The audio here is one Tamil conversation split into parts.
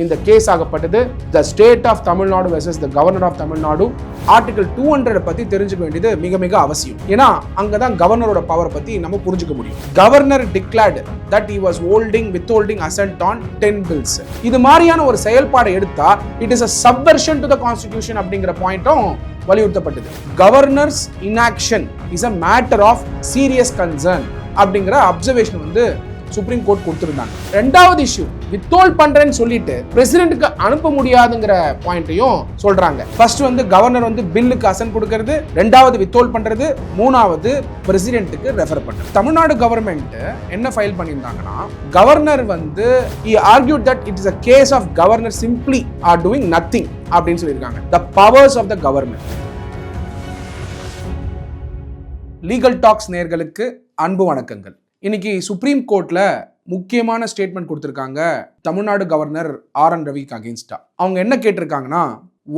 இந்த கேஸ் ஆகப்பட்டது. The state of Tamil Nadu versus the governor of Tamil Nadu article two hundred பத்தி தெரிஞ்சுக்க வேண்டியது மிக மிக அவசியம். ஏன்னா அங்கதான் கவர்னரோட பவர் பத்தி நம்ம புரிஞ்சுக்க முடியும். Governor declared that he was holding withholding assent on ten bills இது மாதிரியான ஒரு செயல்பாடை எடுத்தா it is a subversion to the constitution அப்படிங்கிற பாயிண்ட்டும் வலியுறுத்தப்பட்டது. Governor's inaction is a matter of serious concern அப்படிங்கிற அப்சர்வேஷன் வந்து சுப்ரீம் கோர்ட் கொடுத்துருந்தாங்க. ரெண்டாவது இஷ்யூ வித்தோல் பண்றேன்னு சொல்லிட்டு பிரசிடென்ட்க்கு அனுப்ப முடியாதுங்கிற பாயிண்ட்டையும் சொல்றாங்க. ஃபர்ஸ்ட் வந்து கவர்னர் வந்து பில்லுக்கு அசன் கொடுக்கறது ரெண்டாவது வித்தோல் பண்றது மூணாவது பிரசிடென்ட்டுக்கு ரெஃபர் பண்றது. தமிழ்நாடு கவர்மெண்ட் என்ன ஃபைல் பண்ணியிருந்தாங்கன்னா கவர்னர் வந்து he argued that it is a case of governor simply are doing nothing அப்படின்னு சொல்லியிருக்காங்க. The powers of the government legal talks நேர்களுக்கு அன்பு வணக்கங்கள். இன்னைக்கு சுப்ரீம் கோர்ட்ல முக்கியமான ஸ்டேட்மெண்ட் கொடுத்துருக்காங்க தமிழ்நாடு கவர்னர் ஆர் என் ரவிக்கு அகேன்ஸ்டா அவங்க என்ன கேட்டிருக்காங்கன்னா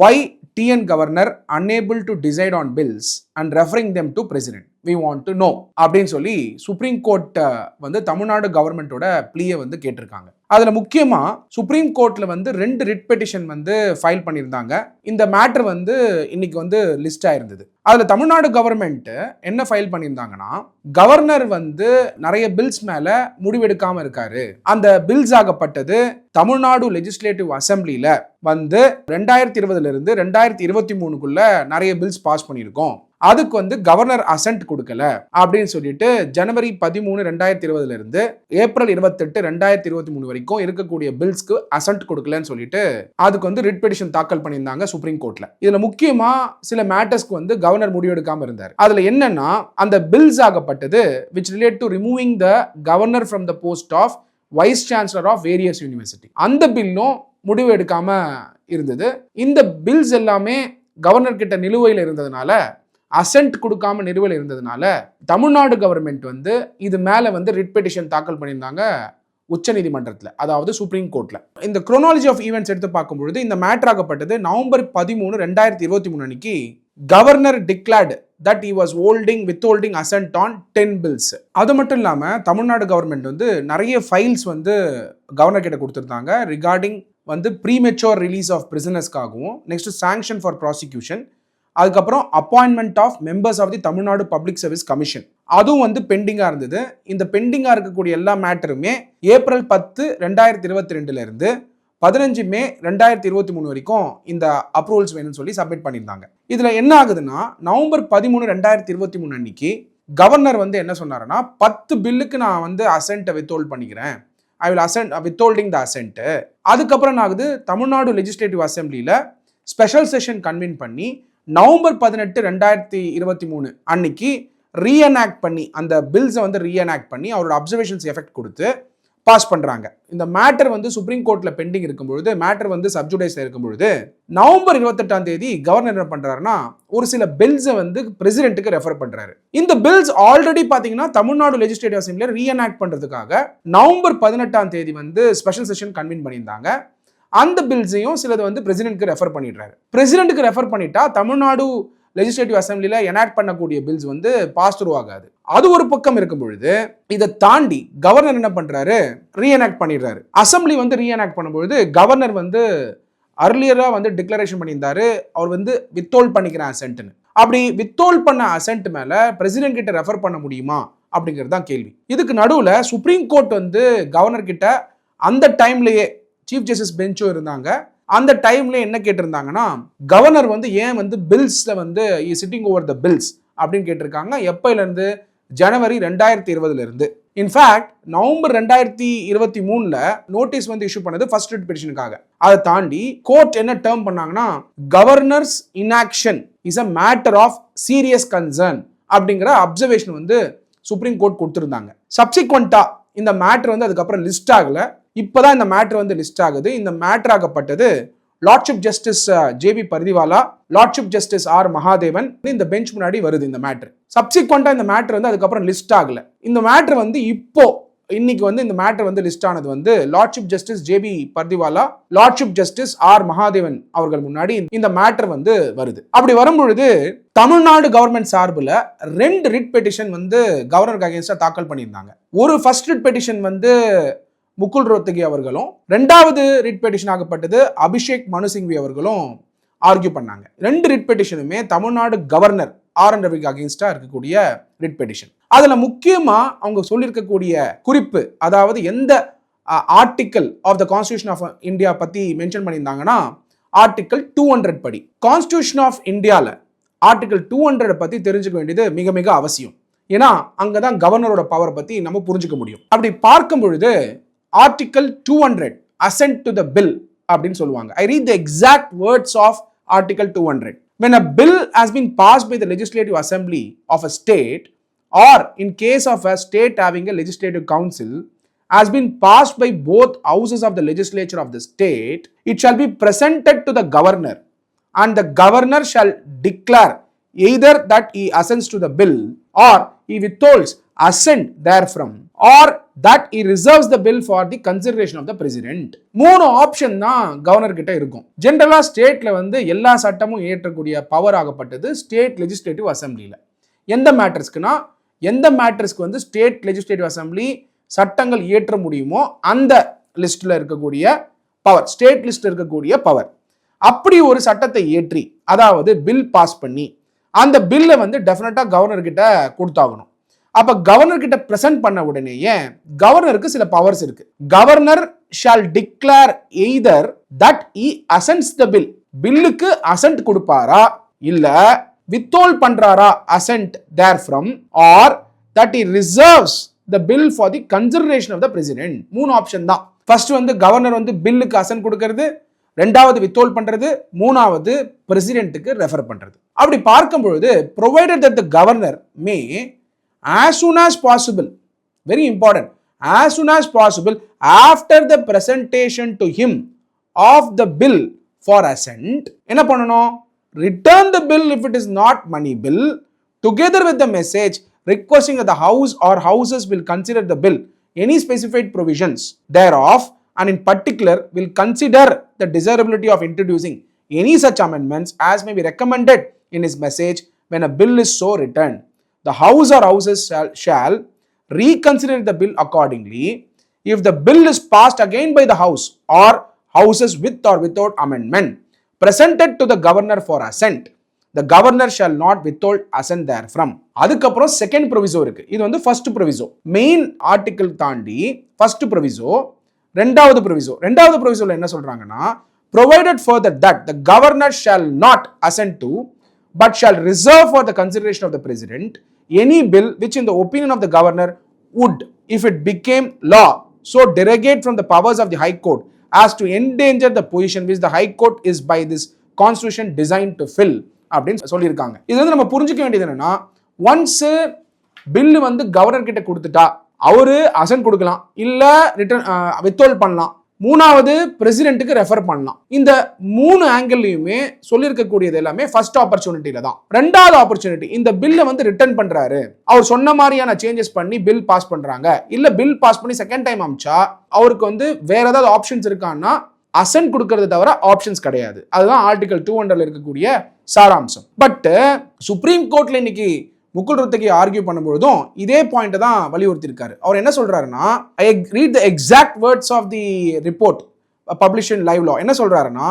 why TN governor unable to decide on bills and referring them to president we want to know அப்படின்னு சொல்லி சுப்ரீம் கோர்ட்டை வந்து தமிழ்நாடு கவர்மெண்ட்டோட ப்ளீயை வந்து கேட்டிருக்காங்க. அதில் முக்கியமாக சுப்ரீம் கோர்ட்டில் வந்து ரெண்டு ரிட் பெட்டிஷன் வந்து ஃபைல் பண்ணியிருந்தாங்க. இந்த மேட்டர் வந்து இன்னைக்கு வந்து லிஸ்ட் ஆயிருந்தது. அதில் தமிழ்நாடு கவர்மெண்ட்டு என்ன ஃபைல் பண்ணியிருந்தாங்கன்னா கவர்னர் வந்து நிறைய பில்ஸ் மேலே முடிவெடுக்காமல் இருக்காரு. அந்த பில்ஸ் ஆகப்பட்டது தமிழ்நாடு லெஜிஸ்லேட்டிவ் அசம்பிளியில் வந்து ரெண்டாயிரத்தி இருபதுலேருந்து ரெண்டாயிரத்தி இருபத்தி மூணுக்குள்ளே நிறைய பில்ஸ் பாஸ் பண்ணியிருக்கோம். அதுக்கு வந்து கவர்னர் அசன்ட் கொடுக்கல அப்படின்னு சொல்லிட்டு ஜனவரி பதிமூணு ரெண்டாயிரத்தி இருபதுல இருந்து ஏப்ரல் இருபத்தெட்டு ரெண்டாயிரத்தி இருபத்தி மூணு வரைக்கும் இருக்கக்கூடிய பில்ஸ்க்கு அசன்ட் கொடுக்கலன்னு சொல்லிட்டு அதுக்கு வந்து ரிட் பெடிஷன் தாக்கல் பண்ணியிருந்தாங்க சுப்ரீம் கோர்ட்ல. இதுல முக்கியமா சில மேட்டர்ஸ்க்கு வந்து கவர்னர் முடிவெடுக்காம இருந்தார். அதுல என்னன்னா அந்த bills ஆகப்பட்டது which relate to removing the governor from the post of vice chancellor of various university அந்த பில்லும் முடிவு எடுக்காம இருந்தது. இந்த பில்ஸ் எல்லாமே கவர்னர் கிட்ட நிலுவையில் இருந்ததுனால அசென்ட் கொடுக்காம நிறுவல் இருந்ததுனால தமிழ்நாடு கவர்மெண்ட் வந்து இது மேலே வந்து ரிட் பெட்டிஷன் தாக்கல் பண்ணியிருந்தாங்க உச்சநீதிமன்றத்தில் அதாவது சுப்ரீம் கோர்ட்டில் இந்த குரோனாலஜி ஆஃப் ஈவெண்ட்ஸ் எடுத்து பார்க்கும்பொழுது இந்த மேட்டர் ஆகப்பட்டது நவம்பர் பதிமூணு ரெண்டாயிரத்தி இருபத்தி மூணு அன்னைக்கு governor declared that he was holding withholding assent on ten bills அது மட்டும் இல்லாமல் தமிழ்நாடு கவர்மெண்ட் வந்து நிறைய ஃபைல்ஸ் வந்து கவர்னர் கிட்ட கொடுத்துருந்தாங்க ரிகார்டிங் வந்து ப்ரீமெச்சோர் ரிலீஸ் ஆஃப் பிரிசனஸ்க்காகவும் நெக்ஸ்ட் சாங்ஷன் ஃபார் ப்ராசிக்யூஷன் அதுக்கப்புறம் appointment of members of the Tamil Nadu public service commission அதுவும் வந்து பெண்டிங்காக இருந்தது. இந்த பெண்டிங்காக இருக்கக்கூடிய எல்லா மேட்டருமே ஏப்ரல் பத்து ரெண்டாயிரத்தி இருபத்தி ரெண்டுலேருந்து பதினஞ்சு மே ரெண்டாயிரத்தி இருபத்தி மூணு வரைக்கும் இந்த அப்ரூவல்ஸ் வேணும்னு சொல்லி சப்மிட் பண்ணியிருந்தாங்க. இதில் என்ன ஆகுதுன்னா நவம்பர் பதிமூணு ரெண்டாயிரத்தி இருபத்தி மூணு அன்னைக்கு கவர்னர் வந்து என்ன சொன்னாருன்னா பத்து பில்லுக்கு நான் வந்து அசென்ட்டை வித்ஹோல்ட் பண்ணிக்கிறேன். I will assent withholding the assent அதுக்கப்புறம் என்ன ஆகுது? தமிழ்நாடு லெஜிஸ்லேட்டிவ் அசம்பிளியில் ஸ்பெஷல் செஷன் கன்வீன் பண்ணி நவம்பர் பதினெட்டு ரெண்டாயிரத்தி இருபத்தி மூணு அன்னைக்கு ரீஎனாக்ட் பண்ணி அந்த பில்ஸை வந்து ரீஎனாக்ட் பண்ணி அவரோட அப்சர்வேஷன்ஸ் எஃபெக்ட் கொடுத்து பாஸ் பண்ணுறாங்க இந்த மேட்டர் வந்து சுப்ரீம் கோர்ட்டில் பெண்டிங் இருக்கும்பொழுது மேட்டர் வந்து சப்ஜுடைஸ் இருக்கும்பொழுது நவம்பர் இருபத்தெட்டாம் தேதி கவர்னர் என்ன பண்ணுறாருன்னா ஒரு சில பில்ஸை வந்து பிரசிடென்ட்டுக்கு ரெஃபர் பண்ணுறாரு இந்த பில்ஸ் ஆல்ரெடி பார்த்தீங்கன்னா தமிழ்நாடு லெஜிஸ்லேட்டிவ் அசம்பிளியில் ரீஎனாக்ட் பண்ணுறதுக்காக நவம்பர் பதினெட்டாம் தேதி வந்து ஸ்பெஷல் செஷன் கன்வீன் பண்ணியிருந்தாங்க. அந்த பில்ஸையும் சிலது வந்து பிரசிடென்ட்க்கு ரெஃபர் பண்ணிடுறாரு. பிரசிடென்ட்டுக்கு ரெஃபர் பண்ணிட்டா தமிழ்நாடு லெஜிஸ்லேட்டிவ் அசம்பிளியில் எனாக்ட் பண்ணக்கூடிய பில்ஸ் வந்து பாஸ் த்ரூ ஆகாது. அது ஒரு பக்கம் இருக்கும் பொழுது இதை தாண்டி கவர்னர் என்ன பண்ணுறாரு ரீஎனாக்ட் பண்ணிடுறாரு. அசம்பிளி வந்து ரீஎனாக்ட் பண்ணும்பொழுது கவர்னர் வந்து அர்லியராக வந்து டிக்ளரேஷன் பண்ணியிருந்தாரு. அவர் வந்து வித்தோல் பண்ணிக்கிறேன் அசென்ட்னு அப்படி வித்தோல் பண்ண அசென்ட் மேலே பிரசிடென்ட் கிட்ட ரெஃபர் பண்ண முடியுமா? அப்படிங்கிறது தான் கேள்வி. இதுக்கு நடுவில் சுப்ரீம் கோர்ட் வந்து கவர்னர் கிட்ட அந்த டைம்லேயே சீஃப் ஜஸ்டிஸ் பெஞ்சும் இருந்தாங்க. அந்த டைம்ல என்ன கேட்டிருந்தாங்கன்னா கவர்னர் வந்து ஏன் வந்து பில்ஸ்ல வந்து சிட்டிங் ஓவர் த பில்ஸ் அப்படின்னு கேட்டிருக்காங்க. எப்பயிலிருந்து? ஜனவரி ரெண்டாயிரத்தி இருபதுல இருந்து இன்ஃபேக்ட் நவம்பர் ரெண்டாயிரத்தி இருபத்தி மூணுல நோட்டீஸ் வந்து இஷ்யூ பண்ணது ஃபர்ஸ்ட் ரிட் பெட்டிஷனுக்காக அதை தாண்டி கோர்ட் என்ன டேர்ம் பண்ணாங்கன்னா governor's inaction is a matter of serious concern அப்படிங்கிற அப்சர்வேஷன் வந்து சுப்ரீம் கோர்ட் கொடுத்துருந்தாங்க. சப்சிக்வெண்டா இந்த மேட்டர் வந்து அதுக்கப்புறம் லிஸ்ட் ஆகலை. இப்போதான் இந்த மேட்ரு வந்து லிஸ்ட் ஆகுது. இந்த matter ஆகப்பட்டது lordship justice JB Pardiwala lordship justice R Mahadevan இந்த பெஞ்ச் முன்னாடி வருது இந்த மேட்ரு சப்சிக்வெண்ட்டாக இந்த மேட்ரு வந்து அதுக்கப்புறம் லிஸ்ட் ஆகல. இந்த மேட்ரு வந்து இப்போ இன்னைக்கு வந்து இந்த மேட்டர் வந்து லிஸ்ட் ஆனது வந்து lordship justice JB Pardiwala lordship justice R Mahadevan அவர்கள் முன்னாடி இந்த மேட்டர் வந்து வருது. அப்படி வரும்பொழுது தமிழ்நாடு கவர்மெண்ட் சார்பில் ரெண்டு ரிட் பெட்டிஷன் வந்து கவர்னருக்கு அகேன்ஸ்டாக தாக்கல் பண்ணியிருந்தாங்க. ஒரு ஃபர்ஸ்ட் ரிட் பெட்டிஷன் வந்து முகுல் ரோத்தகி அவர்களும் ரெண்டாவது ரிட் பெட்டிஷன் ஆகப்பட்டது அபிஷேக் மனு சிங்வி அவர்களும் ஆர்கியூ பண்ணாங்க. ரெண்டு ரிட் பெட்டிஷனுமே தமிழ்நாடு கவர்னர் ஆர் என் ரவிக்கு அகேன்ஸ்டா இருக்கக்கூடிய ரிட் பெட்டிஷன் அதுல முக்கியமா அவங்க சொல்லியிருக்கக்கூடிய குறிப்பு அதாவது எந்த article of the constitution of India பத்தி மென்ஷன் பண்ணியிருந்தாங்கன்னா ஆர்டிக்கல் டூ ஹண்ட்ரட் படி. கான்ஸ்டியூஷன் ஆஃப் இந்தியாவில் ஆர்டிக்கல் டூ ஹண்ட்ரட் பற்றி தெரிஞ்சுக்க வேண்டியது மிக மிக அவசியம். ஏன்னா அங்கே தான் கவர்னரோட பவரை பற்றி நம்ம புரிஞ்சுக்க முடியும். அப்படி பார்க்கும் பொழுது article two hundred assent to the bill அப்படின்னு சொல்லுவாங்க I read the exact words of article two hundred when a bill has been passed by the legislative assembly of a state or in case of a state having a legislative council has been passed by both houses of the legislature of the state it shall be presented to the governor and the governor shall declare either that he assents to the bill or he withholds assent therefrom Or that he reserves the bill for the consideration of the president மூணு ஆப்ஷன் தான் கவர்னர் கிட்ட இருக்கும். ஜென்ரலா ஸ்டேட்ல வந்து எல்லா சட்டமும் ஏற்றக்கூடிய பவர் ஆகப்பட்டது ஸ்டேட் லெஜிஸ்லேட்டிவ் அசம்பிளியில் எந்த மேட்டர்ஸ்க்குனா எந்த மேட்டர்ஸ்க்கு வந்து ஸ்டேட் லெஜிஸ்லேட்டிவ் அசம்பிளி சட்டங்கள் இயற்ற முடியுமோ அந்த லிஸ்ட்டில் இருக்கக்கூடிய பவர் ஸ்டேட் லிஸ்ட்டில் இருக்கக்கூடிய பவர் அப்படி ஒரு சட்டத்தை ஏற்றி அதாவது பில் பாஸ் பண்ணி அந்த பில்லை வந்து டெஃபினட்டாக கவர்னர்கிட்ட கொடுத்தாகணும். அப்ப கவர்னர் கிட்ட பிரசன்ட் பண்ண உடனேயே கவர்னருக்கு சில பவர்ஸ் இருக்கு. Governor shall declare either that he assents the bill பில்லுக்கு அசன்ட் கொடுப்பாரா? இல்ல வித்தோல் பண்றாரா? Assent therefrom or that he reserves the bill for the consideration of the president மூணு ஆப்ஷன் தான். ஃபர்ஸ்ட் வந்து கவர்னர் வந்து பில்லுக்கு அசன்ட் கொடுக்கறது. ரெண்டாவது வித்தோல் பண்றது. மூணாவது பிரசிடென்ட்டுக்கு ரெஃபர் பண்றது. அப்படி பார்க்கும் பொழுது provided that the governor may as soon as possible very important as soon as possible after the presentation to him of the bill for assent என்ன பண்ணணும் return the bill if it is not money bill together with the message requesting that the house or houses will consider the bill any specified provisions thereof and in particular will consider the desirability of introducing any such amendments as may be recommended in his message when a bill is so returned the house or houses shall, shall reconsider the bill accordingly if the bill is passed again by the house or houses with or without amendment presented to the governor for the governor shall not withhold assent therefrom அதுக்கப்புறம் செகண்ட் ப்ரொவிசோ இருக்கு இது வந்து ஃபர்ஸ்ட் ப்ரொவிசோ மெயின் ஆர்டிக்கிள் தாண்டி ஃபர்ஸ்ட் ப்ரொவிசோ ரெண்டாவது ப்ரொவிசோ ரெண்டாவது ப்ரொவிசோவில் என்ன சொல்றாங்கன்னா provided further that the governor shall not assent to but shall reserve for the consideration of the president any bill which in the opinion of the governor would if it became law so derogate from the powers of the high court as to endanger the position which the high court is by this constitution designed to fill அப்படின்னு சொல்லியிருக்காங்க இது வந்து நம்ம புரிஞ்சுக்க வேண்டியது என்னன்னா ஒன்ஸ் பில்லு வந்து கவர்னர் கிட்ட கொடுத்துட்டா அவரு அசன் கொடுக்கலாம் இல்ல ரிட்டர்ன் வித்தோல் பண்ணலாம் மூணாவது பிரசிடென்ட்டுக்கு ரெஃபர் பண்ணலாம். இந்த மூணு ஆங்கிள்லையுமே சொல்லியிருக்கக்கூடியது எல்லாமே ஃபர்ஸ்ட் ஆப்பர்ச்சுனிட்டியில தான். ரெண்டாவது ஆப்பர்ச்சுனிட்டி இந்த பில்லை வந்து ரிட்டர்ன் பண்றாரு. அவர் சொன்ன மாதிரியான சேஞ்சஸ் பண்ணி பில் பாஸ் பண்றாங்க. இல்ல பில் பாஸ் பண்ணி செகண்ட் டைம் அமிச்சா அவருக்கு வந்து வேற ஏதாவது ஆப்ஷன்ஸ் இருக்கான்னா அசன்ட் கொடுக்கறது தவிர ஆப்ஷன்ஸ் கிடையாது. அதுதான் ஆர்டிகல் டூ ஹண்ட்ரட்ல இருக்கக்கூடிய சாராம்சம். பட் சுப்ரீம் கோர்ட்ல இன்னைக்கு முகுல் ரோத்தகி ஆர்கியூ பண்ணும்பொழுதும் இதே பாயிண்ட் தான் வலியுறுத்தியிருக்காரு. அவர் என்ன சொல்றாருன்னா I read the exact words of the report publish in live law என்ன சொல்றாருன்னா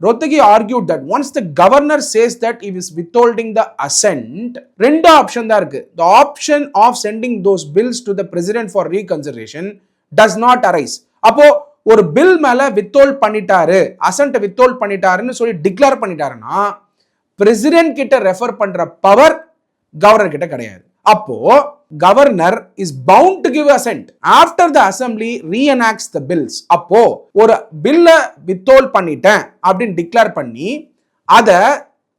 Rohatgi argued that once the governor says that he is withholding the assent ரெண்டு ஆப்ஷன் தான் இருக்கு. The option of sending those bills to the president for reconsideration does not arise அப்போ ஒரு பில் மேல வித்தோல் பண்ணிட்டாரு அசன்ட் வித்தோல் பண்ணிட்டாருன்னு சொல்லி டிக்ளேர் பண்ணிட்டாருன்னா பிரசிடென்ட் கிட்ட ரெஃபர் பண்ற பவர் கவர்னர் கிட்ட கிடையாது. அப்போ governor is bound to give assent after the assembly reenacts the bills அப்போ ஒரு பில்லை வித்தோல் பண்ணிட்டேன் அப்படின்னு டிக்ளேர் பண்ணி அதை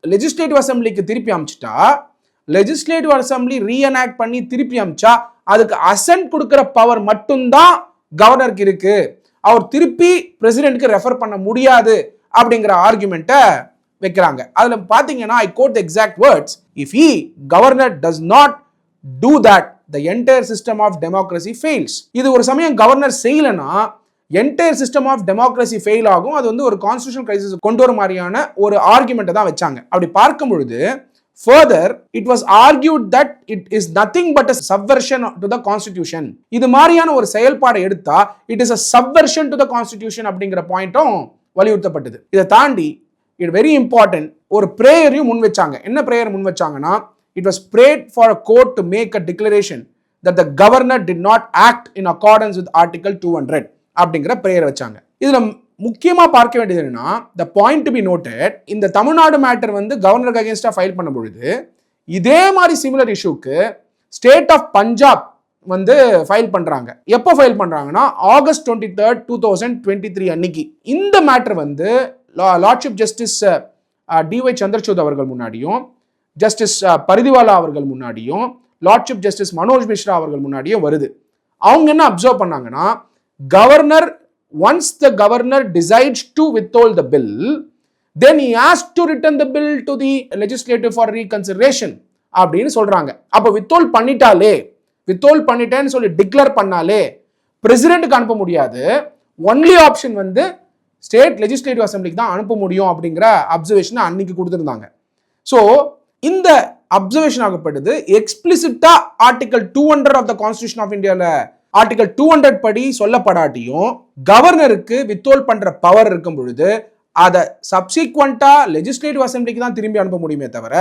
லெஜிஸ்லேட்டிவ் அசம்பிளிக்கு திருப்பி அமிச்சிட்டா லெஜிஸ்லேட்டிவ் அசம்பிளி ரீஎனாக்ட் பண்ணி திருப்பி அமிச்சா அதுக்கு அசென்ட் கொடுக்குற பவர் மட்டும்தான் கவர்னருக்கு இருக்கு. அவர் திருப்பி பிரசிடென்ட்க்கு ரெஃபர் பண்ண முடியாது அப்படிங்கிற ஆர்குமெண்ட்டை வைக்கிறாங்க. அதில் பார்த்தீங்கன்னா I quote exact words if he governor does not do that the entire system of democracy fails இது ஒரு சமயம் கவர்னர் செய்யலைன்னா entire system of democracy fail ஆகும். அது வந்து ஒரு கான்ஸ்டியூஷன் கிரைசிஸ் கொண்டு வர மாதிரியான ஒரு ஆர்குமெண்ட்டை தான் வச்சாங்க. அப்படி பார்க்கும் பொழுது further it was argued that it is nothing but a subversion to the constitution இது மாதிரியான ஒரு செயல்பாடை எடுத்தா it is a subversion to the constitution அப்படிங்கிற பாயிண்ட்டும் வலியுறுத்தப்பட்டது. இதை தாண்டி இட் வெரி இம்பார்ட்டன்ட் ஒரு ப்ரேயரையும் முன் வச்சாங்க என்ன ப்ரேயர் முன் வச்சாங்கன்னா it was prayed for a court to make a declaration that the governor did not act in accordance with article two hundred அப்படிங்கிற ப்ரேயர் வச்சாங்க. இதில் முக்கியமாக பார்க்க வேண்டியது என்னன்னா the point to be noted இந்த தமிழ்நாடு மேட்டர் வந்து கவர்னருக்கு அகேன்ஸ்டாக ஃபைல் பண்ண பொழுது இதே மாதிரி சிமிலர் இஷ்யூக்கு ஸ்டேட் ஆஃப் பஞ்சாப் வந்து ஃபைல் பண்ணுறாங்க எப்போ ஃபைல் பண்ணுறாங்கன்னா August twenty third two thousand twenty three அன்னைக்கு. இந்த மேட்டர் வந்து லார்ட்ஷிப் ஜஸ்டிஸ் டிஒய் சந்திரசூட் அவர்கள் முன்னாடியும் ஜஸ்டிஸ் பரிதிவாலா அவர்கள் முன்னாடியும் லார்ட்ஷிப் ஜஸ்டிஸ் மனோஜ் மிஸ்ரா அவர்கள் முன்னாடியும் வருது. அவங்க என்ன அப்சர்வ் பண்ணாங்கன்னா governor once the governor decides to withhold the bill then he to return the bill to the legislative for for reconsideration அப்படின்னு சொல்றாங்க. அப்போ withhold பண்ணிட்டாலே withhold பண்ணிட்டேன்னு சொல்லி டிக்ளேர் பண்ணாலே பிரசிடென்ட்டுக்கு அனுப்ப முடியாது. ஒன்லி ஆப்ஷன் வந்து ஸ்டேட் லெஜிஸ்லேட்டிவ் அசம்பிளிக்கு தான் அனுப்ப முடியும் அப்படிங்கிற அப்சர்வேஷனை அன்னைக்கு கொடுத்துருந்தாங்க. ஸோ இந்த அப்சர்வேஷன் ஆகப்பட்டது எக்ஸ்பிளிசிட்டா article two hundred of the constitution of இந்தியாவில் ஆர்டிகல் டூ ஹண்ட்ரட் படி சொல்லப்படாட்டியும் கவர்னருக்கு வித்தோல் பண்ற பவர் இருக்கும் பொழுது அதை சப்சீக்வெண்டா லெஜிஸ்லேட்டிவ் அசம்பிளிக்கு தான் திரும்பி அனுப்ப முடியுமே தவிர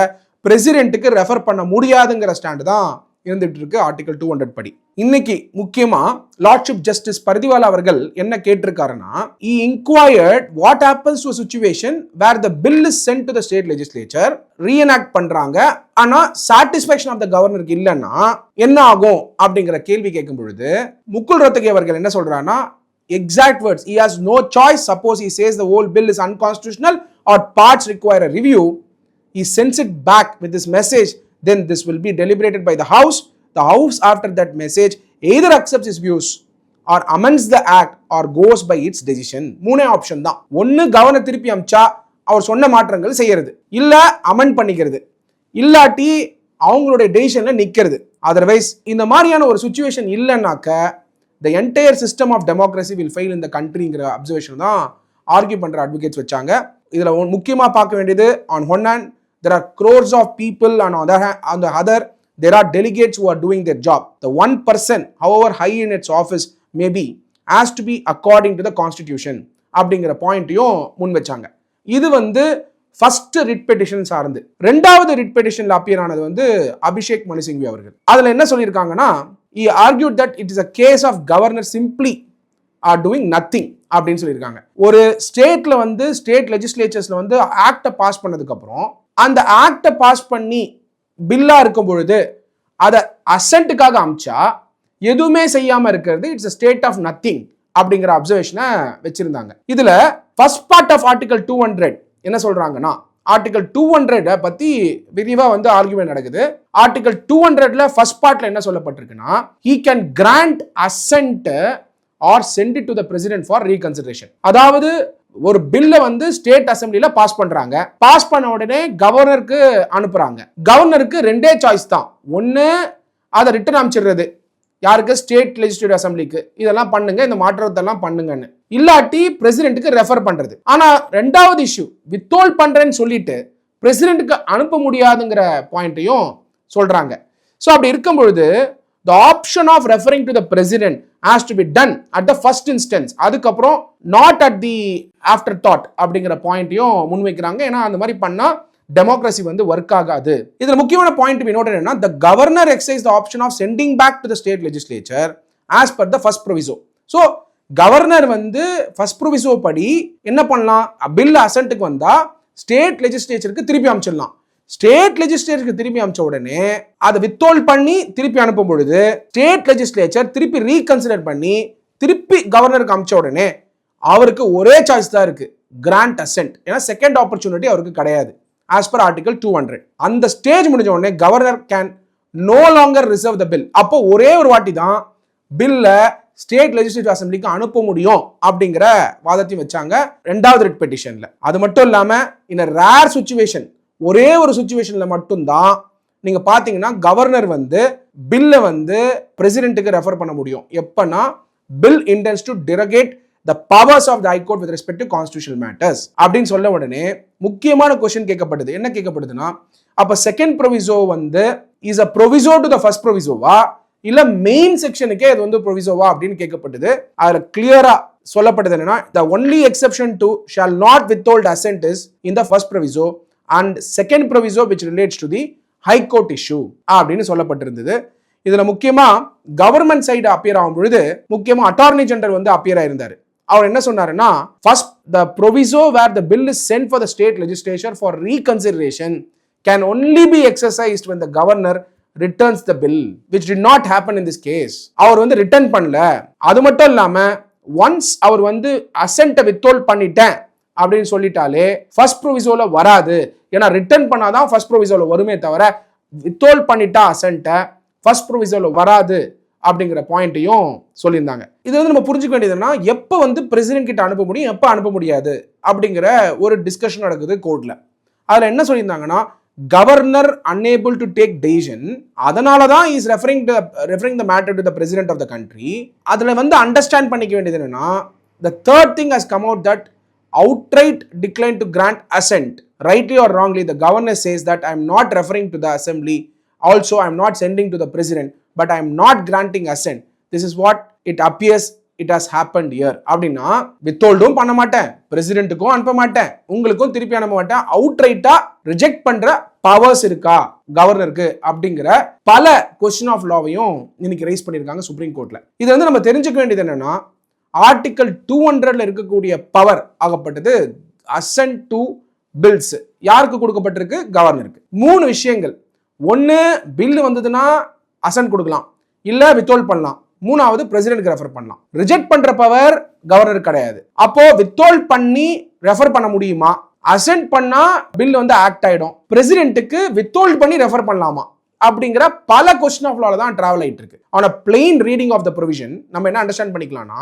பிரசிடென்ட்டுக்கு ரெஃபர் பண்ண முடியாதுங்கிற ஸ்டாண்டு தான் இருந்துட்டு இருக்கு ஆர்டிகல் டூ ஹண்ட்ரட் படி. இன்னைக்கு முக்கியமா லார்ட்ஷிப் ஜஸ்டிஸ் பரிதிவாலா அவர்கள் என்ன கேட்டிருக்காருன்னா இ inquired what happens to situation where the bill is sent to the state legislature reenact பண்றாங்க ஆனா சாட்டிஸ்பேக்ஷன் ஆஃப் த கவர்னருக்கு இல்லைன்னா என்ன ஆகும் அப்படிங்கிற கேள்வி கேட்கும் பொழுது முக்குல் ரோத்தகி அவர்கள் என்ன சொல்றாருன்னா exact words he has no choice suppose he says the whole bill is unconstitutional or parts require a review he sends it back with this message then this will be deliberated by the house. The house after that message either accepts his views or amends the act or goes by its decision. மூணே ஆப்ஷன் தான். ஒன்னு கவர்னர் திருப்பி அமிச்சா அவர் சொன்ன மாற்றங்கள் செய்யறது. இல்ல அமெண்ட் பண்ணிக்கிறது. இல்லாட்டி அவங்களுடைய டெசிஷன்ல நிக்கிறது. அதர்வைஸ் இந்த மாதிரியான ஒரு situation இல்லைன்னாக்க the entire system of democracy will fail இந்த கண்ட்ரிங்கிற அப்சர்வேஷன் தான் ஆர்கியூ பண்ற அட்வொகேட்ஸ் வச்சாங்க. இதுல முக்கியமாக பார்க்க வேண்டியது on one hand there are crores of people on other அந்த other there are delegates who are doing their job. The one person, however high in its office may be, has to be according to the constitution. அப்படிங்கிற பாயிண்ட்டையும் முன் வச்சாங்க. இது வந்து ஃபர்ஸ்ட் ரிட் பெட்டிஷன் சார்ந்து. ரெண்டாவது ரிட் பெட்டிஷன்ல அப்பியர் ஆனது வந்து அபிஷேக் மனு சிங்வி அவர்கள். அதுல என்ன சொல்லியிருக்காங்கன்னா இ argued that it is a case of governor simply are doing nothing அப்படின்னு சொல்லியிருக்காங்க. ஒரு ஸ்டேட்ல வந்து ஸ்டேட் லெஜிஸ்லேச்சர்ஸ்ல வந்து ஆக்டை பாஸ் பண்ணதுக்கு அப்புறம் அந்த ஆக்டை பாஸ் பண்ணி பில்லா இருக்கும் பொழுது அதை அசன்ட்டுக்காக அமிச்சா எதுவுமே செய்யாமல் இருக்கிறது இட்ஸ் ஸ்டேட் ஆஃப் நத்திங் அப்படிங்கிற அப்சர்வேஷனை வச்சுருந்தாங்க. இதில் first part of article two hundred என்ன சொல்கிறாங்கன்னா ஆர்டிகல் டூ ஹண்ட்ரடை பற்றி விரிவாக வந்து ஆர்குமெண்ட் நடக்குது. ஆர்டிகல் டூ ஹண்ட்ரட்ல ஃபர்ஸ்ட் பார்ட்ல என்ன சொல்லப்பட்டிருக்குன்னா he can grant assent or sent to the president for reconsideration அதாவது ஒரு பில்லை வந்து ஸ்டேட் அசம்பிளில பாஸ் பண்றாங்க. பாஸ் பண்ண உடனே கவர்னருக்கு அனுப்புறாங்க. கவர்னருக்கு ரெண்டே சாய்ஸ் தான். ஒன்னு அதை ரிட்டர்ன் அனுப்பிச்சிடுறது யாருக்கு? ஸ்டேட் லெஜிஸ்லேட்டிவ் அசம்பிளிக்கு இதெல்லாம் பண்ணுங்க இந்த மாற்றத்தெல்லாம் பண்ணுங்கன்னு. இல்லாட்டி பிரசிடென்ட்டுக்கு ரெஃபர் பண்றது. ஆனா ரெண்டாவது இஷ்யூ வித்தோல் பண்றேன்னு சொல்லிட்டு பிரசிடென்ட்டுக்கு அனுப்ப முடியாதுங்கிற பாயிண்ட்டையும் சொல்றாங்க. ஸோ அப்படி இருக்கும் பொழுது the option of referring to the president has to be done at the first instance அதுக்கப்புறம் not at the after that அப்படிங்கிற பாயிண்ட்டையும் முன்வைக்கிறாங்க. ஏன்னா அந்த மாதிரி பண்ணால் டெமோக்ரஸி வந்து ஒர்க் ஆகாது. இதில் முக்கியமான பாயிண்ட் பி நோட் என்னன்னா the governor excise the option of sending back to the state legislature as per the first proviso so governor வந்து ஃபர்ஸ்ட் ப்ரொவிசோ படி என்ன பண்ணலாம்? பில் அசன்ட்டுக்கு வந்தால் ஸ்டேட் லெஜிஸ்லேச்சருக்கு திருப்பி அமைச்சிடலாம். ஸ்டேட் லெஜிஸ்லேச்சருக்கு திருப்பி அமிச்ச உடனே அதை வித்தோல் பண்ணி திருப்பி அனுப்பும் பொழுது ஸ்டேட் லெஜிஸ்லேச்சர் திருப்பி ரீகன்சிடர் பண்ணி திருப்பி கவர்னருக்கு அமிச்ச உடனே அவருக்கு ஒரே சாய்ஸ் தான் இருக்கு. கிராண்ட் அசென்ட் ஏன்னா செகண்ட் ஆப்பர்ச்சுனிட்டி அவருக்கு கிடையாது. As per article two hundred அந்த ஸ்டேஜ் முடிஞ்ச உடனே governor can no longer reserve the bill அப்போ ஒரே ஒரு வாட்டி தான் பில்லை ஸ்டேட் லெஜிஸ்லேட்டிவ் அசம்பிளிக்கு அனுப்ப முடியும் அப்படிங்கிற வாதத்தையும் வச்சாங்க ரெண்டாவது ரிட் பெட்டிஷன்ல அது மட்டும் இல்லாம இன் ரேர் சுச்சுவேஷன் ஒரே ஒரு சுச்சுவேஷனில் மட்டும்தான் நீங்கள் பார்த்தீங்கன்னா கவர்னர் வந்து பில்லை வந்து பிரசிடென்ட்டுக்கு ரெஃபர் பண்ண முடியும். எப்பன்னா bill intends to derogate the powers of the high court with respect to constitutional matters அப்படின்னு சொல்ல உடனே முக்கியமான கொஸ்டின் கேட்கப்படுது. என்ன கேட்கப்படுதுன்னா அப்போ செகண்ட் ப்ரொவிசோ வந்து is a proviso to the first ப்ரொவிசோவா இல்லை மெயின் செக்ஷனுக்கே அது வந்து ப்ரொவிசோவா அப்படின்னு கேட்கப்பட்டது அதில் கிளியரா சொல்லப்பட்டது என்னன்னா the only exception to shall not withhold assent is in the first proviso and second proviso which relates to the high court issue அப்படின்னு சொல்லப்பட்டிருந்தது. இதில் முக்கியமாக கவர்மெண்ட் சைடு அப்பியர் ஆகும் பொழுது முக்கியமாக அட்டார்னி ஜெனரல் வந்து அப்பியர் ஆயிருந்தார். அவர் என்ன சொன்னாருன்னா first the proviso where the bill is sent for the state legislature for reconsideration can only be exercised when the governor returns the bill which did not happen in this case அவர் வந்து ரிட்டர்ன் பண்ணல. அது மட்டும் இல்லாமல் ஒன்ஸ் அவர் வந்து அசென்ட்டை வித்தோல் பண்ணிட்டேன் அப்படின்னு சொல்லிட்டாலே ஃபர்ஸ்ட் ப்ரொவிசோவில் வராது. ஏன்னா ரிட்டர்ன் பண்ணாதான் ஃபர்ஸ்ட் ப்ரொவிசோவில் வருமே தவிர வித்தோல் பண்ணிட்டா அசென்ட்டை ஃபர்ஸ்ட் ப்ரொவிசோவில் வராது அப்படிங்கிற பாயிண்ட்டையும் சொல்லியிருந்தாங்க. இது வந்து நம்ம புரிஞ்சுக்க வேண்டியதுன்னா எப்போ வந்து பிரசிடென்ட் கிட்ட அனுப்ப முடியும் எப்போ அனுப்ப முடியாது அப்படிங்கிற ஒரு டிஸ்கஷன் நடக்குது கோர்ட்டில் அதில் என்ன சொல்லியிருந்தாங்கன்னா governor unable to take decision அதனால தான் is referring to referring the matter to the president of the country அதில் வந்து அண்டர்ஸ்டாண்ட் பண்ணிக்க வேண்டியது என்னன்னா the third thing has come out that outright decline to grant assent rightly or wrongly the governor says that i am not referring to the assembly. Also i am not sending to the president but i am not granting assent. This is what it appears it has happen here அப்படின்னா வித்தோல்டும் பண்ண மாட்டேன். பிரசிடென்ட்டுக்கும் அனுப்ப மாட்டேன். உங்களுக்கும் திருப்பி அனுப்ப மாட்டேன். அவுட்ரைட்டா ரிஜெக்ட் பண்ற பவர்ஸ் இருக்கா கவர்னருக்கு அப்படிங்கிற பல கொஸ்டின் ஆஃப் லாவையும் இன்னைக்கு ரைஸ் பண்ணியிருக்காங்க சுப்ரீம் கோர்ட்ல இது வந்து நம்ம தெரிஞ்சுக்க வேண்டியது என்னன்னா ஆர்டிக்கல் டூ ஹண்ட்ரட்ல இருக்கக்கூடிய பவர் ஆகப்பட்டது அசன்ட் டு பில்ஸ் யாருக்கு கொடுக்கப்பட்டிருக்கு? கவர்னருக்கு மூணு விஷயங்கள். ஒன்று பில் வந்ததுன்னா அசன்ட் கொடுக்கலாம். இல்லை வித்தோல் பண்ணலாம். மூணாவது பிரசிடென்ட்க்கு ரெஃபர் பண்ணலாம். ரிஜெக்ட் பண்ற பவர் கவர்னர் கிடையாது. அப்போ வித்தோல் பண்ணி ரெஃபர் பண்ண முடியுமா? அசென்ட் பண்ணா பில் வந்து ஆக்ட் ஆயிடும். பிரசிடென்ட்டுக்கு வித்தோல்ட் பண்ணி ரெஃபர் பண்ணலாமா? அப்படிங்கிற பல கொஸ்டின் ஆஃப் லால தான் டிராவல் ஆயிட்டு இருக்கு. On plain reading of the provision நம்ம என்ன அண்டர்ஸ்டாண்ட் பண்ணிக்கலாம்னா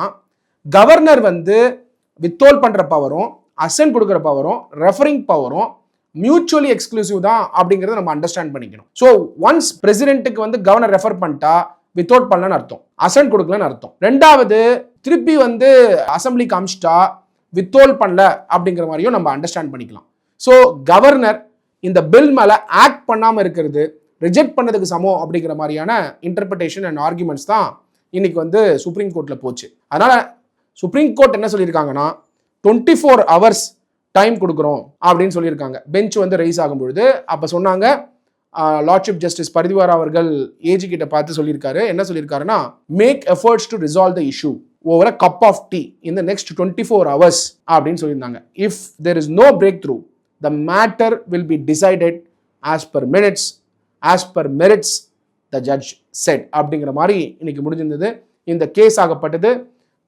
கவர்னர் வந்து வித்தோல் பண்ற பவரும் அசன்ட் கொடுக்குற பவரும் ரெஃபரிங் பவரும் மியூச்சுவலி எக்ஸ்க்ளூசிவ் தான் அப்படிங்கிறத நம்ம அண்டர்ஸ்டாண்ட் பண்ணிக்கணும். ஸோ ஒன்ஸ் பிரசிடென்ட்டுக்கு வந்து கவர்னர் ரெஃபர் பண்ணிட்டா வித்தவுட் பண்ணலன்னு அர்த்தம். அசன்ட் கொடுக்கலன்னு அர்த்தம். ரெண்டாவது திருப்பி வந்து அசம்பிளிக்கு அமிச்சிட்டா வித்தோல் பண்ணல அப்படிங்கிற மாதிரியும் நம்ம அண்டர்ஸ்டாண்ட் பண்ணிக்கலாம். ஸோ கவர்னர் இந்த பில் மேலே ஆக்ட் பண்ணாமல் இருக்கிறது ரிஜெக்ட் பண்ணதுக்கு சமம் அப்படிங்கிற மாதிரியான இன்டர்பிரிட்டேஷன் அண்ட் ஆர்குமெண்ட்ஸ் தான் இன்னைக்கு வந்து சுப்ரீம் கோர்ட்டில் போச்சு. அதனால் சுப்ரீம் கோர்ட் என்ன சொல்லியிருக்காங்கன்னா டுவெண்ட்டி ஃபோர் ஹவர்ஸ் டைம் கொடுக்குறோம் அப்படின்னு சொல்லியிருக்காங்க. பெஞ்ச் வந்து ரைஸ் ஆகும் பொழுது அப்போ சொன்னாங்க லார்ட்ஷிப் ஜஸ்டிஸ் பரிதிவார் அவர்கள் ஏஜி கிட்ட பார்த்து சொல்லியிருக்காரு. என்ன சொல்லியிருக்காருன்னா make efforts to resolve the issue over a cup of tea இந்த நெக்ஸ்ட் டுவெண்ட்டி ஃபோர் ஹவர்ஸ் அப்படின்னு சொல்லியிருந்தாங்க. If there is no breakthrough the matter will be decided as per minutes as per merits the judge said அப்படிங்கிற மாதிரி இன்னைக்கு முடிஞ்சிருந்தது. இந்த கேஸ் ஆகப்பட்டது.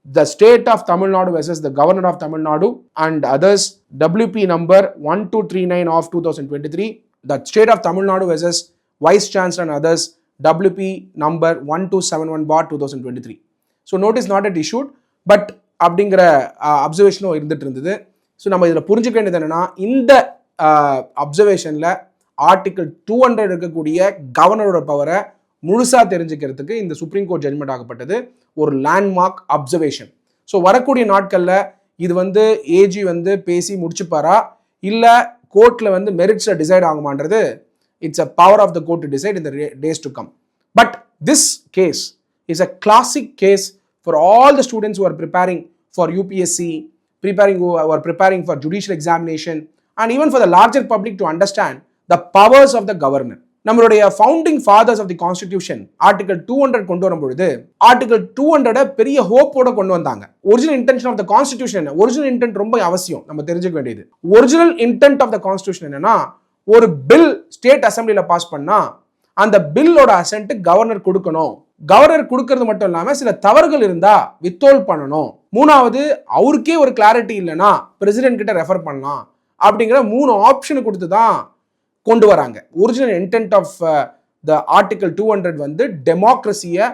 The state of Tamil Nadu versus the governor of Tamil Nadu and others WP number 1239 of 2023 the state of Tamil Nadu versus vice chancellor and others WP number 1271 bar 2023 so notice not at issued but அப்படிங்கிற அப்சர்வேஷனும் இருந்துட்டு இருந்தது ஸோ நம்ம இதில் புரிஞ்சுக்க வேண்டியது என்னன்னா இந்த அப்சர்வேஷனில் ஆர்டிகல் டூ ஹண்ட்ரட் இருக்கக்கூடிய கவர்னரோட பவரை முழுசாக தெரிஞ்சுக்கிறதுக்கு இந்த சுப்ரீம் கோர்ட் ஜட்மெண்ட் ஆகப்பட்டது. ஒரு லேண்ட்மார்க் அப்சர்வேஷன் ஸோ வரக்கூடிய நாட்களில் இது வந்து ஏஜி வந்து பேசி முடிச்சுப்பாரா? இல்லை கோர்ட்டில் வந்து மெரிட்ஸில் decide ஆகுமான்றது it's a power of the court to decide இந்த days to come but this case is a classic case for all the students who preparing for UPSC preparing preparing preparing for judicial examination and even for even for the larger public to understand the powers of. நம்மளுடைய founding fathers of the constitution article two hundred கொண்டு வரும் பொழுது ஆர்டிகல் டூ ஹண்ட்ரட பெரிய ஹோப்போட கொண்டு வந்தாங்க. Original intention of the constitution original intent ரொம்ப அவசியம். நம்ம தெரிஞ்சுக்க வேண்டியது. Original intent of the constitution என்னன்னா ஒரு பில் ஸ்டேட் அசம்பிளியில் பாஸ் பண்ணா அந்த பில்லோட அசென்ட் கவர்னர் கொடுக்கணும். கவர்னர் கொடுக்கறது மட்டும் இல்லாமல் சில தவறுகள் இருந்தா வித்தோல் பண்ணணும். மூணாவது அவருக்கே ஒரு கிளாரிட்டி இல்லைன்னா பிரசிடென்ட் கிட்ட ரெஃபர் பண்ணலாம். அப்படிங்கிற மூணு ஆப்ஷன் கொடுத்து தான் கொண்டு வராங்க. Original intent of the article two hundred வந்து டெமோக்ரஸியை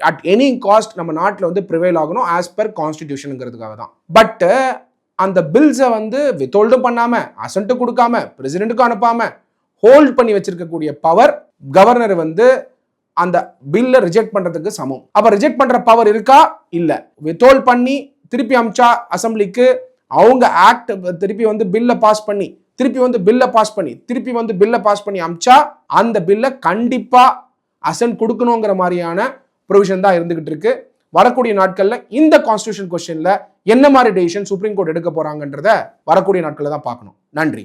அட் எனி காஸ்ட் நம்ம நாட்டில் வந்து ப்ரிவைல் ஆகணும் ஆஸ் பர் கான்ஸ்டிடியூஷனுங்கிறதுக்காக தான். பட்டு uh, அந்த பில்ஸை வந்து வித்தோல்டும் பண்ணாமல் அசன்ட்டு கொடுக்காம பிரசிடென்ட்டுக்கும் அனுப்பாமல் ஹோல்ட் பண்ணி வச்சிருக்கக்கூடிய பவர் கவர்னர் வந்து அந்த பில்லை ரிஜெக்ட் பண்ணுறதுக்கு சமம். அப்போ ரிஜெக்ட் பண்ணுற பவர் இருக்கா? இல்லை. வித்தோல்ட் பண்ணி திருப்பி அமிச்சா அசம்பிளிக்கு அவங்க ஆக்ட் திருப்பி வந்து பில்லை பாஸ் பண்ணி திருப்பி வந்து பில்லை பாஸ் பண்ணி திருப்பி வந்து பில்லை பாஸ் பண்ணி அமிச்சா அந்த பில்லை கண்டிப்பாக அசன்ட் கொடுக்கணுங்கிற மாதிரியான ப்ரொவிஷன் தான் இருந்துகிட்டு இருக்கு. வரக்கூடிய நாட்களில் இந்த கான்ஸ்டியூஷன் கொஸ்டினில் என்ன மாதிரி டெசிஷன் சுப்ரீம் கோர்ட் எடுக்க போகிறாங்கன்றத வரக்கூடிய நாட்களில் தான் பார்க்கணும். நன்றி.